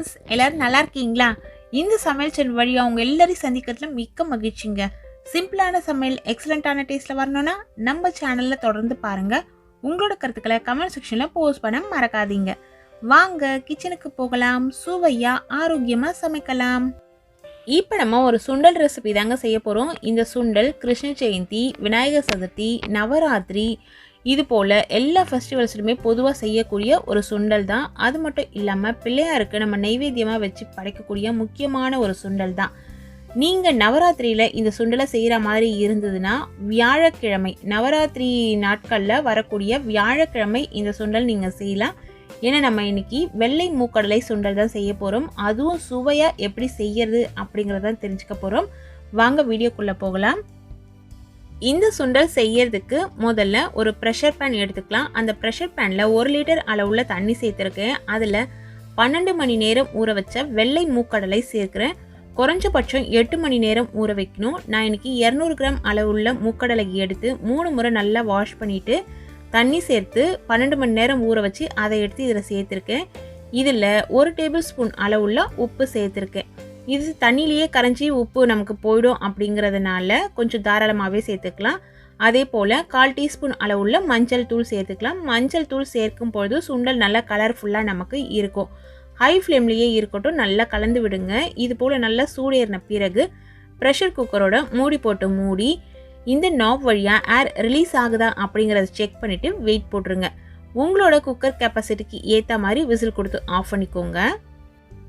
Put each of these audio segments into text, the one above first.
Friends எல்லோரும் நல்லா இருக்கீங்களா? இந்த சமையல் சேனல் வழியாக அவங்க எல்லாரையும் சந்திக்கிறதுல மிக்க மகிழ்ச்சிங்க. சிம்பிளான சமையல் எக்ஸலண்ட்டான டேஸ்ட்டில் வரணும்னா நம்ம சேனலில் தொடர்ந்து பாருங்கள் உங்களோட கருத்துக்களை கமெண்ட் செக்ஷனில் போஸ்ட் பண்ண மறக்காதீங்க. வாங்க கிச்சனுக்கு போகலாம் சுவையாக ஆரோக்கியமாக சமைக்கலாம். இப்போ நம்ம ஒரு சுண்டல் ரெசிபி தாங்க செய்ய போகிறோம் இந்த சுண்டல் கிருஷ்ண ஜெயந்தி விநாயகர் சதுர்த்தி நவராத்திரி இது போல் எல்லா ஃபெஸ்டிவல்ஸ்லையுமே பொதுவாக செய்யக்கூடிய ஒரு சுண்டல் தான். அது மட்டும் இல்லாமல் பிள்ளையாருக்கு நம்ம நைவேத்தியமாக வச்சு படைக்கக்கூடிய முக்கியமான ஒரு சுண்டல் தான். நீங்கள் நவராத்திரியில் இந்த சுண்டலை செய்கிற மாதிரி இருந்ததுன்னா வியாழக்கிழமை நவராத்திரி நாட்களில் வரக்கூடிய வியாழக்கிழமை இந்த சுண்டல் நீங்கள் செய்யலாம். ஏன்னா நம்ம இன்னைக்கு வெள்ளை மூக்கடலை சுண்டல் தான் செய்ய போகிறோம் அதுவும் சுவையாக எப்படி செய்யறது அப்படிங்கிறத தெரிஞ்சுக்க போகிறோம் வாங்க வீடியோக்குள்ளே போகலாம். இந்த சுண்டல் செய்யறதுக்கு முதல்ல ஒரு ப்ரெஷர் பேன் எடுத்துக்கலாம். அந்த ப்ரெஷர் பேனில் ஒரு லிட்டர் அளவுள்ள தண்ணி சேர்த்துருக்கேன். அதில் பன்னெண்டு மணி நேரம் ஊற வச்ச வெள்ளை மூக்கடலை சேர்க்குறேன். குறைஞ்சபட்சம் எட்டு மணி நேரம் ஊற வைக்கணும். நான் இன்னைக்கு இரநூறு கிராம் அளவுள்ள மூக்கடலை எடுத்து மூணு முறை நல்லா வாஷ் பண்ணிவிட்டு தண்ணி சேர்த்து பன்னெண்டு மணி நேரம் ஊற வச்சு அதை எடுத்து இதில் சேர்த்துருக்கேன். இதில் ஒரு டேபிள் ஸ்பூன் அளவுள்ள உப்பு சேர்த்துருக்கேன். இது தண்ணியிலேயே கரைஞ்சி உப்பு நமக்கு போயிடும் அப்படிங்கிறதுனால கொஞ்சம் தாராளமாகவே சேர்த்துக்கலாம். அதே போல் கால் டீஸ்பூன் அளவுள்ள மஞ்சள் தூள் சேர்த்துக்கலாம். மஞ்சள் தூள் சேர்க்கும் பொழுது சுண்டல் நல்லா கலர்ஃபுல்லாக நமக்கு இருக்கும். ஹை ஃப்ளேம்லேயே இருக்கட்டும் நல்லா கலந்து விடுங்க. இது போல் நல்லா சூடேறின பிறகு ப்ரெஷர் குக்கரோட மூடி போட்டு மூடி இந்த நாப் வழியாக ஏர் ரிலீஸ் ஆகுதா அப்படிங்கிறத செக் பண்ணிவிட்டு வெயிட் போட்டுருங்க. உங்களோட குக்கர் கெப்பாசிட்டிக்கு ஏற்ற மாதிரி விசில் கொடுத்து ஆஃப் பண்ணிக்கோங்க.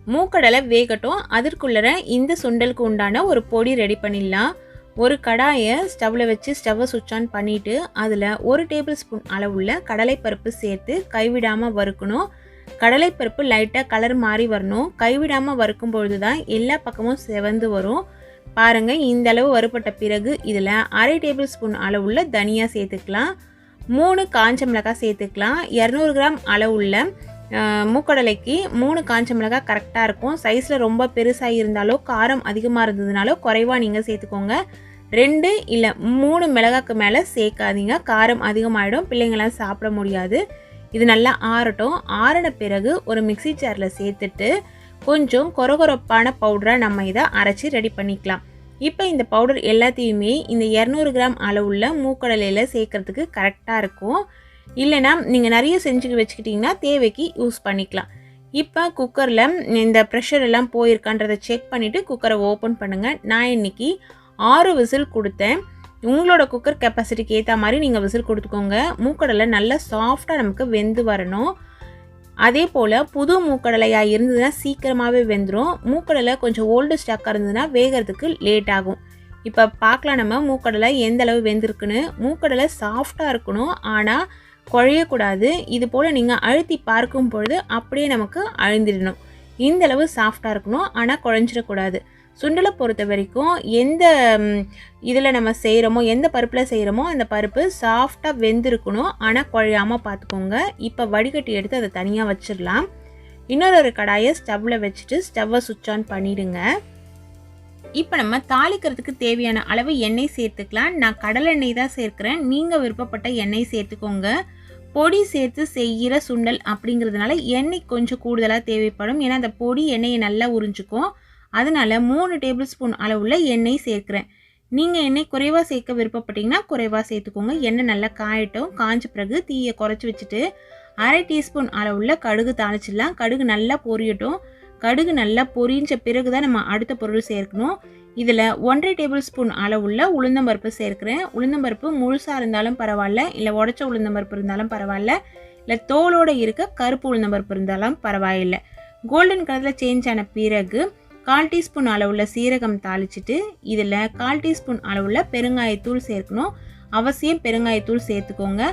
மூக்கடலை வேகட்டும். அதற்குள்ளே இந்த சுண்டலுக்கு உண்டான ஒரு பொடி ரெடி பண்ணிடலாம். ஒரு கடாயை ஸ்டவ்வில் வச்சு ஸ்டவ்வை சுவிட்ச் ஆன் பண்ணிவிட்டு அதில் ஒரு டேபிள் ஸ்பூன் அளவுள்ள கடலைப்பருப்பு சேர்த்து கைவிடாமல் வறுக்கணும். கடலைப்பருப்பு லைட்டாக கலர் மாறி வரணும். கைவிடாமல் வறுக்கும் பொழுது தான் எல்லா பக்கமும் செவந்து வரும். பாருங்கள் இந்த அளவு வறுபட்ட பிறகு இதில் அரை டேபிள் ஸ்பூன் அளவுள்ள தனியாக சேர்த்துக்கலாம். மூணு காஞ்ச மிளகாய் சேர்த்துக்கலாம். இரநூறு கிராம் அளவுள்ள மூக்கடலைக்கு மூணு காஞ்ச மிளகாய் கரெக்டாக இருக்கும். சைஸில் ரொம்ப பெருசாக இருந்தாலோ காரம் அதிகமாக இருந்ததுனாலோ குறைவாக நீங்கள் சேர்த்துக்கோங்க. ரெண்டு இல்லை மூணு மிளகாக்கு மேலே சேர்க்காதீங்க. காரம் அதிகமாகிடும் பிள்ளைங்களாம் சாப்பிட முடியாது. இது நல்லா ஆறட்டும். ஆறின பிறகு ஒரு மிக்சி ஜாரில் சேர்த்துட்டு கொஞ்சம் கொரகொரப்பான பவுடராக நம்ம இதை அரைச்சி ரெடி பண்ணிக்கலாம். இப்போ இந்த பவுடர் எல்லாத்தையுமே இந்த இரநூறு கிராம் அளவுள்ள மூக்கடலையில் சேர்க்கறதுக்கு கரெக்டாக இருக்கும். இல்லைனா நீங்கள் நிறைய செஞ்சு வச்சுக்கிட்டிங்கன்னா தேவைக்கு யூஸ் பண்ணிக்கலாம். இப்போ குக்கரில் இந்த ப்ரெஷர் எல்லாம் போயிருக்கான்றதை செக் பண்ணிவிட்டு குக்கரை ஓப்பன் பண்ணுங்கள் நான் இன்னைக்கு ஆறு விசில் கொடுத்தேன். உங்களோட குக்கர் கெப்பாசிட்டிக்கு ஏற்ற மாதிரி நீங்கள் விசில் கொடுத்துக்கோங்க. மூக்கடலை நல்லா சாஃப்டாக நமக்கு வெந்து வரணும். அதே போல் புது மூக்கடலையாக இருந்ததுன்னா சீக்கிரமாகவே வெந்துடும் மூக்கடலை கொஞ்சம் ஓல்டு ஸ்டாக்காக இருந்ததுன்னா வேகிறதுக்கு லேட் ஆகும். இப்போ பார்க்கலாம் நம்ம மூக்கடலை எந்த அளவு வெந்திருக்குன்னு. மூக்கடலை சாஃப்டாக இருக்கணும். ஆனால் குழையக்கூடாது இது போல் நீங்கள் அழுத்தி பார்க்கும் பொழுது அப்படியே நமக்கு அழுந்திடணும். இந்த அளவு சாஃப்டாக இருக்கணும். ஆனால் குழஞ்சிடக்கூடாது சுண்டலை பொறுத்த வரைக்கும் எந்த இதில் நம்ம செய்கிறோமோ எந்த பருப்பில் செய்கிறோமோ அந்த பருப்பு சாஃப்டாக வெந்திருக்கணும். ஆனால் குழையாமல் பார்த்துக்கோங்க. இப்போ வடிகட்டி எடுத்து அதை தனியாக வச்சிடலாம். இன்னொரு ஒரு கடாயை ஸ்டவ்வில் வச்சுட்டு ஸ்டவ்வை சுவிட்ச் ஆன் பண்ணிவிடுங்க இப்போ நம்ம தாளிக்கிறதுக்கு தேவையான அளவு எண்ணெய் சேர்த்துக்கலாம். நான் கடலெண்ணெய் தான் சேர்க்குறேன். நீங்கள் விருப்பப்பட்ட எண்ணெய் சேர்த்துக்கோங்க. பொடி சேர்த்து செய்கிற சுண்டல் அப்படிங்கிறதுனால எண்ணெய் கொஞ்சம் கூடுதலாக தேவைப்படும். ஏன்னா அந்த பொடி எண்ணெயை நல்லா உறிஞ்சிக்கும். அதனால் மூணு டேபிள் ஸ்பூன் அளவுள்ள எண்ணெய் சேர்க்குறேன். நீங்கள் எண்ணெய் குறைவாக சேர்க்க விருப்பப்பட்டீங்கன்னா குறைவாக சேர்த்துக்கோங்க. எண்ணெய் நல்லா காயட்டும். காஞ்ச பிறகு தீயை குறைச்சி வச்சுட்டு அரை டீஸ்பூன் அளவுள்ள கடுகு தாளிச்சிடலாம். கடுகு நல்லா பொரியட்டும். கடுகு நல்லா பொரிஞ்ச பிறகு தான் நம்ம அடுத்த பொருள் சேர்க்கணும். இதில் ஒன்றரை டேபிள் ஸ்பூன் அளவுள்ள உளுந்தம்பருப்பு சேர்க்குறேன். உளுந்தம்பருப்பு முழுசாக இருந்தாலும் பரவாயில்ல இல்லை உடச்ச உளுந்தம்பருப்பு இருந்தாலும் பரவாயில்ல இல்லை தோலோடு இருக்க கருப்பு உளுந்தம்பருப்பு இருந்தாலும் பரவாயில்லை. கோல்டன் கலரில் சேஞ்ச் ஆன பிறகு கால் டீஸ்பூன் அளவுள்ள சீரகம் தாளிச்சிட்டு இதில் கால் டீஸ்பூன் அளவுள்ள பெருங்காயத்தூள் சேர்க்கணும். அவசியம் பெருங்காயத்தூள் சேர்த்துக்கோங்க.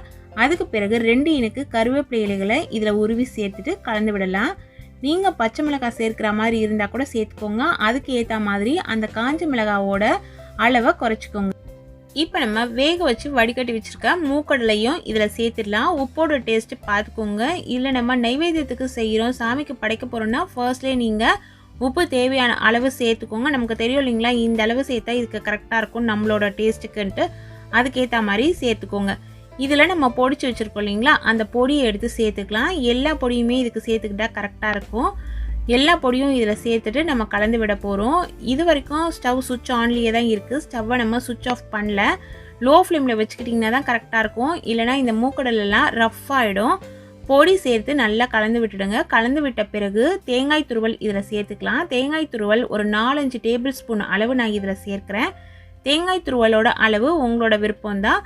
அதுக்கு பிறகு ரெண்டு இனுக்கு கருவேப்பிலை இலைகளை இதில் உருவி சேர்த்துட்டு கலந்து விடலாம். நீங்கள் பச்சை மிளகாய் சேர்க்குற மாதிரி இருந்தால் கூட சேர்த்துக்கோங்க. அதுக்கு ஏற்ற மாதிரி அந்த காஞ்ச மிளகாவோட அளவை குறைச்சிக்கோங்க. இப்போ நம்ம வேக வச்சு வடிகட்டி வச்சுருக்க மூக்கடலையும் இதில் சேர்த்துடலாம். உப்போட டேஸ்ட்டு பார்த்துக்கோங்க இல்லை நம்ம நைவேத்தியத்துக்கு செய்கிறோம் சாமிக்கு படைக்க போகிறோன்னா ஃபர்ஸ்ட்லேயே நீங்கள் உப்பு தேவையான அளவு சேர்த்துக்கோங்க. நமக்கு தெரியும் இல்லைங்களா? இந்த அளவு சேர்த்தா இதுக்கு கரெக்டாக இருக்கும் நம்மளோட டேஸ்ட்டுக்குன்ட்டு அதுக்கேற்ற மாதிரி சேர்த்துக்கோங்க. இதில் நம்ம பொடிச்சு வச்சுருக்கோம் இல்லைங்களா? அந்த பொடியை எடுத்து சேர்த்துக்கலாம். எல்லா பொடியுமே இதுக்கு சேர்த்துக்கிட்டால் கரெக்டாக இருக்கும். எல்லா பொடியும் இதில் சேர்த்துட்டு நம்ம கலந்து விட போகிறோம் இது வரைக்கும் ஸ்டவ் சுவிட்ச் ஆன்லேயே தான் இருக்குது ஸ்டவ்வை நம்ம சுவிட்ச் ஆஃப் பண்ணல. லோ ஃப்ளேமில் வச்சுக்கிட்டிங்கன்னா தான் கரெக்டாக இருக்கும். இல்லைனா இந்த மூக்கடலெல்லாம் ரஃப் ஆகிடும் பொடி சேர்த்து நல்லா கலந்து விட்டுடுங்க. கலந்து விட்ட பிறகு தேங்காய் துருவல் இதில் சேர்த்துக்கலாம். தேங்காய் துருவல் ஒரு நாலஞ்சு டேபிள் ஸ்பூன் அளவு நான் இதில் சேர்க்குறேன். தேங்காய் துருவலோட அளவு உங்களோட விருப்பம் தான்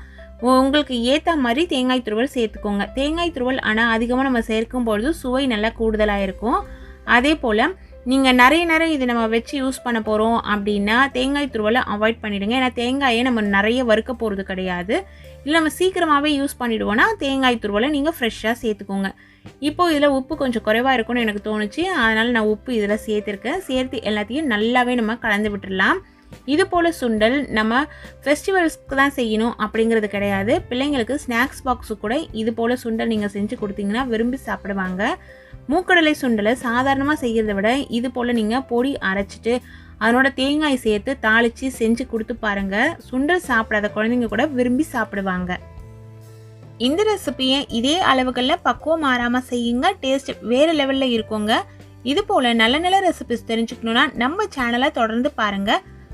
உங்களுக்கு ஏற்ற மாதிரி தேங்காய் துருவல் சேர்த்துக்கோங்க. தேங்காய் துருவல் ஆனால் அதிகமாக நம்ம சேர்க்கும் பொழுது சுவை நல்லா கூடுதலாக இருக்கும். அதே போல் நீங்கள் நிறைய நேரம் இது நம்ம வச்சு யூஸ் பண்ண போகிறோம் அப்படின்னா தேங்காய் துருவலை அவாய்ட் பண்ணிவிடுங்க ஏன்னா தேங்காயை நம்ம நிறைய வறுக்க போகிறது கிடையாது. இல்லை நம்ம சீக்கிரமாகவே யூஸ் பண்ணிவிடுவோன்னா தேங்காய் துருவலை நீங்கள் ஃப்ரெஷ்ஷாக சேர்த்துக்கோங்க. இப்போது இதில் உப்பு கொஞ்சம் குறைவாக இருக்கும்னு எனக்கு தோணுச்சு. அதனால் நான் உப்பு இதில் சேர்த்துருக்கேன். சேர்த்து எல்லாத்தையும் நல்லாவே நம்ம கலந்து விட்டுடலாம். இது போல் சுண்டல் நம்ம ஃபெஸ்டிவல்ஸ்க்கு தான் செய்யணும் அப்படிங்கிறது கிடையாது. பிள்ளைங்களுக்கு ஸ்நாக்ஸ் பாக்ஸு கூட இது போல் சுண்டல் நீங்கள் செஞ்சு கொடுத்தீங்கன்னா விரும்பி சாப்பிடுவாங்க. மூக்கடலை சுண்டலை சாதாரணமாக செய்கிறத விட இது போல் நீங்கள் பொடி அரைச்சிட்டு அதனோட தேங்காய் சேர்த்து தாளித்து செஞ்சு கொடுத்து பாருங்கள் சுண்டல் சாப்பிடாத குழந்தைங்க கூட விரும்பி சாப்பிடுவாங்க. இந்த ரெசிபியை இதே அளவுகளில் பக்குவம் மாறாமல் செய்யுங்க. டேஸ்ட் வேறு லெவலில் இருக்குங்க. இது போல் நல்ல நல்ல ரெசிபிஸ் தெரிஞ்சுக்கணுன்னா நம்ம சேனலை தொடர்ந்து பாருங்கள்